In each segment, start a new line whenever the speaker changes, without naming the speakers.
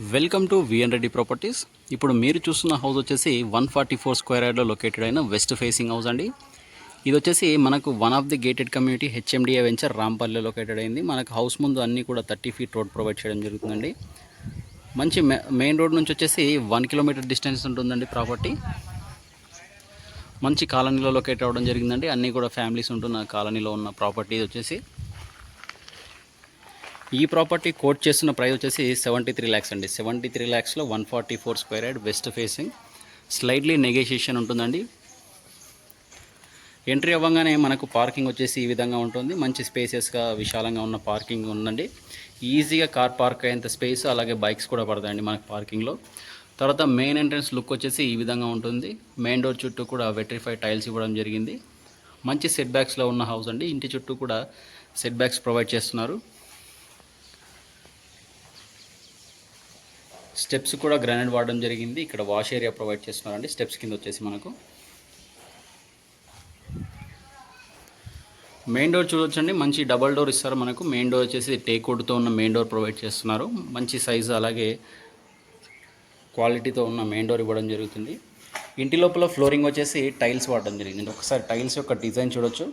Welcome to VN Reddy properties ఇప్పుడు మీరు చూస్తున్న హౌస్ వచ్చేసి వన్ ఫార్టీ ఫోర్ స్క్వేర్ యార్డ్లో లొకేటెడ్ అయిన వెస్ట్ ఫేసింగ్ హౌస్ అండి. ఇది వచ్చేసి మనకు one of the gated community HMDA venture రాంపల్లిలో located అయింది. మనకు హౌస్ ముందు అన్నీ కూడా థర్టీ ఫీట్ రోడ్ ప్రొవైడ్ చేయడం జరుగుతుందండి. మంచి మె- మెయిన్ రోడ్ నుంచి వచ్చేసి వన్ కిలోమీటర్ డిస్టెన్స్ ఉంటుందండి ప్రాపర్టీ మంచి కాలనీలో లొకేట్ అవ్వడం జరిగిందండి. అన్నీ కూడా ఫ్యామిలీస్ ఉంటున్న కాలనీలో ఉన్న ప్రాపర్టీ ఇది వచ్చేసి. ఈ ప్రాపర్టీ కోట్ చేస్తున్న ప్రైస్ వచ్చేసి సెవెంటీ త్రీ ల్యాక్స్ అండి. Seventy three ల్యాక్స్లో one forty four square yard west facing slightly negotiation ఉంటుందండి. ఎంట్రీ అవ్వగానే మనకు పార్కింగ్ వచ్చేసి ఈ విధంగా ఉంటుంది. మంచి స్పేసెస్గా విశాలంగా ఉన్న పార్కింగ్ ఉందండి. ఈజీగా కార్ పార్క్ అయ్యేంత స్పేస్ అలాగే బైక్స్ కూడా పడతాయండి మనకు పార్కింగ్లో తర్వాత మెయిన్ ఎంట్రన్స్ లుక్ వచ్చేసి ఈ విధంగా ఉంటుంది. మెయిన్ డోర్ చుట్టూ కూడా వెట్రిఫై టైల్స్ ఇవ్వడం జరిగింది. మంచి సెట్ బ్యాక్స్లో ఉన్న హౌస్ అండి. ఇంటి చుట్టూ కూడా సెట్ బ్యాక్స్ ప్రొవైడ్ చేస్తున్నారు. స్టెప్స్ కూడా గ్రానైట్ వాడడం జరిగింది. ఇక్కడ వాష్ ఏరియా ప్రొవైడ్ చేస్తున్నారండి. స్టెప్స్ కింద వచ్చేసి మనకు. మెయిన్ డోర్ చూడొచ్చండి. మంచి డబల్ డోర్ ఇస్తారు మనకు. మెయిన్ డోర్ వచ్చేసి టేక్వుడ్తో ఉన్న మెయిన్ డోర్ ప్రొవైడ్ చేస్తున్నారు. మంచి సైజు అలాగే క్వాలిటీతో ఉన్న మెయిన్ డోర్ ఇవ్వడం జరుగుతుంది. ఇంటి లోపల ఫ్లోరింగ్ వచ్చేసి టైల్స్ వాడడం జరిగింది. ఒకసారి టైల్స్ యొక్క డిజైన్ చూడొచ్చు.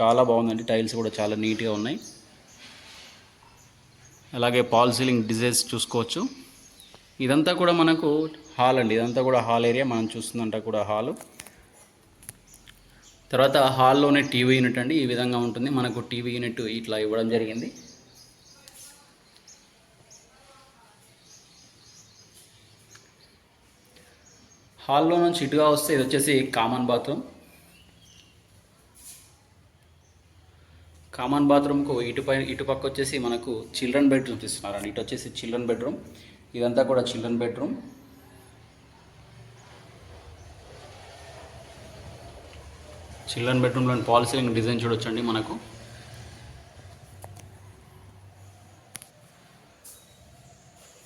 చాలా బాగుందండి. టైల్స్ కూడా చాలా నీట్గా ఉన్నాయి. అలాగే పాల్ సీలింగ్ డిజైన్స్ చూసుకోవచ్చు. ఇదంతా కూడా మనకు హాల్ అండి. ఇదంతా కూడా హాల్ ఏరియా. మనం చూస్తుందంట కూడా హాలు. తర్వాత హాల్లోనే టీవీ యూనిట్ అండి. ఈ విధంగా ఉంటుంది. మనకు టీవీ యూనిట్ ఇట్లా ఇవ్వడం జరిగింది. హాల్లో నుంచి ఇటుగా వస్తే ఇది వచ్చేసి కామన్ బాత్రూమ్. కామన్ బాత్రూమ్కు ఇటుపై ఇటుపక్క వచ్చేసి మనకు చిల్డ్రన్ బెడ్రూమ్స్ ఇస్తున్నారండి ఇటు వచ్చేసి చిల్డ్రన్ బెడ్రూమ్. ఇదంతా కూడా చిల్డ్రన్ బెడ్రూమ్. చిల్డ్రన్ బెడ్రూమ్లోని పాలసీలింగ్ డిజైన్ చూడొచ్చండి మనకు.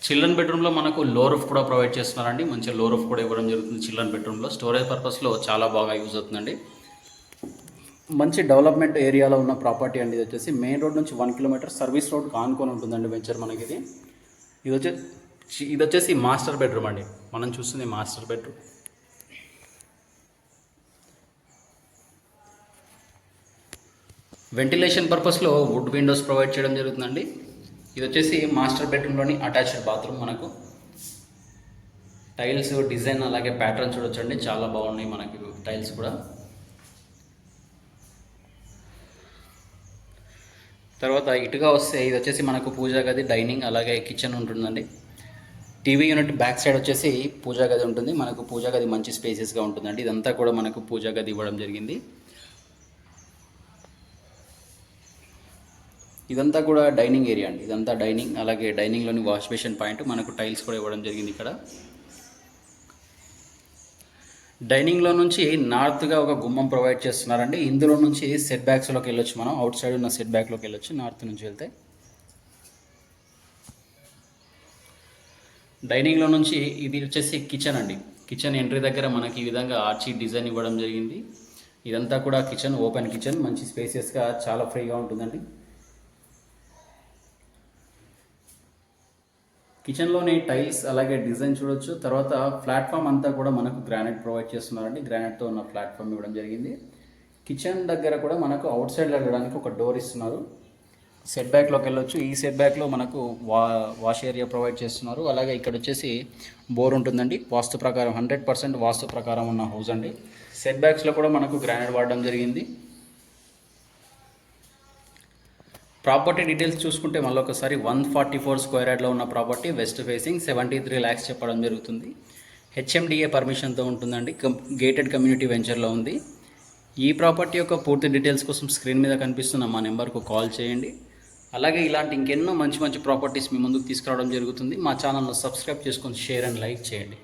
చిల్డ్రన్ బెడ్రూమ్లో మనకు లో రూఫ్ కూడా ప్రొవైడ్ చేస్తున్నారండి. మంచి లో రూఫ్ కూడా ఇవ్వడం జరుగుతుంది చిల్డ్రన్ బెడ్రూమ్లో. స్టోరేజ్ పర్పస్లో చాలా బాగా యూజ్ అవుతుందండి. మంచి డెవలప్మెంట్ ఏరియాలో ఉన్న ప్రాపర్టీ అండి. ఇది వచ్చేసి మెయిన్ రోడ్ నుంచి వన్ కిలోమీటర్ సర్వీస్ రోడ్ ఆనుకొని ఉంటుందండి వెంచర్ మనకి ఇది. ఇది వచ్చేసి ఇది వచ్చేసి మాస్టర్ బెడ్రూమ్ అండి. మనం చూస్తుంది మాస్టర్ బెడ్రూమ్. వెంటిలేషన్ పర్పస్లో వుడ్ విండోస్ ప్రొవైడ్ చేయడం జరుగుతుందండి. ఇది వచ్చేసి మాస్టర్ బెడ్రూమ్లోని అటాచ్డ్ బాత్రూమ్ మనకు. టైల్స్ డిజైన్ అలాగే ప్యాటర్న్ చూడొచ్చండి. చాలా బాగున్నాయి మనకి టైల్స్ కూడా. తర్వాత ఇటుగా వస్తే ఇది వచ్చేసి మనకు పూజా గది డైనింగ్ అలాగే కిచెన్ ఉంటుందండి. టీవీ యూనిట్ బ్యాక్ సైడ్ వచ్చేసి పూజా గది ఉంటుంది. మనకు పూజా గది మంచి స్పేసెస్గా ఉంటుందండి. ఇదంతా కూడా మనకు పూజా గది ఇవ్వడం జరిగింది. ఇదంతా కూడా డైనింగ్ ఏరియా అండి. ఇదంతా డైనింగ్ అలాగే డైనింగ్లోని వాష్ బేషన్ పాయింట్ మనకు టైల్స్ కూడా ఇవ్వడం జరిగింది ఇక్కడ. డైనింగ్లో నుంచి నార్త్గా ఒక గుమ్మం ప్రొవైడ్ చేస్తున్నారండి. ఇందులో నుంచి సెట్ బ్యాక్స్లోకి వెళ్ళొచ్చు మనం. అవుట్ సైడ్ ఉన్న సెట్ బ్యాక్లోకి వెళ్ళొచ్చు నార్త్ నుంచి వెళ్తే. డైనింగ్లో నుంచి ఇది వచ్చేసి కిచెన్ అండి. కిచెన్ ఎంట్రీ దగ్గర మనకి ఈ విధంగా ఆర్చి డిజైన్ ఇవ్వడం జరిగింది. ఇదంతా కూడా కిచెన్ ఓపెన్ కిచెన్. మంచి స్పేసియస్గా చాలా ఫ్రీగా ఉంటుందండి. కిచెన్లోని టైల్స్ అలాగే డిజైన్ చూడొచ్చు. తర్వాత ప్లాట్ఫామ్ అంతా కూడా మనకు గ్రానైట్ ప్రొవైడ్ చేస్తున్నారండి. గ్రానైట్తో ఉన్న ప్లాట్ఫామ్ ఇవ్వడం జరిగింది. కిచెన్ దగ్గర కూడా మనకు అవుట్ సైడ్ వెళ్ళడానికి ఒక డోర్ ఇస్తున్నారు. సెట్ బ్యాక్లోకి వెళ్ళొచ్చు. ఈ సెట్ బ్యాక్లో మనకు వా వాష్ ఏరియా ప్రొవైడ్ చేస్తున్నారు. అలాగే ఇక్కడ వచ్చేసి బోర్ ఉంటుందండి. వాస్తు ప్రకారం హండ్రెడ్ పర్సెంట్ వాస్తు ప్రకారం ఉన్న హౌస్ అండి. సెట్ బ్యాక్స్లో కూడా మనకు గ్రానైట్ వాడడం జరిగింది. ప్రాపర్టీ డీటెయిల్స్ చూసుకుంటే మళ్ళీ ఒకసారి వన్ ఫార్టీ ఫోర్ స్క్వేర్ యార్డ్లో ఉన్న property west facing seventy three lakhs చెప్పడం జరుగుతుంది. హెచ్ఎండిఏ పర్మిషన్తో ఉంటుందండి. కం- గేటెడ్ కమ్యూనిటీ వెంచర్లో ఉంది. ఈ ప్రాపర్టీ యొక్క పూర్తి డీటెయిల్స్ కోసం స్క్రీన్ మీద కనిపిస్తున్న మా నెంబర్కు కాల్ చేయండి. అలాగే ఇలాంటి ఇంకెన్నో మంచి మంచి ప్రాపర్టీస్ మీ ముందుకు తీసుకురావడం జరుగుతుంది. మా ఛానల్ను సబ్స్క్రైబ్ చేసుకొని షేర్ అండ్ లైక్ చేయండి.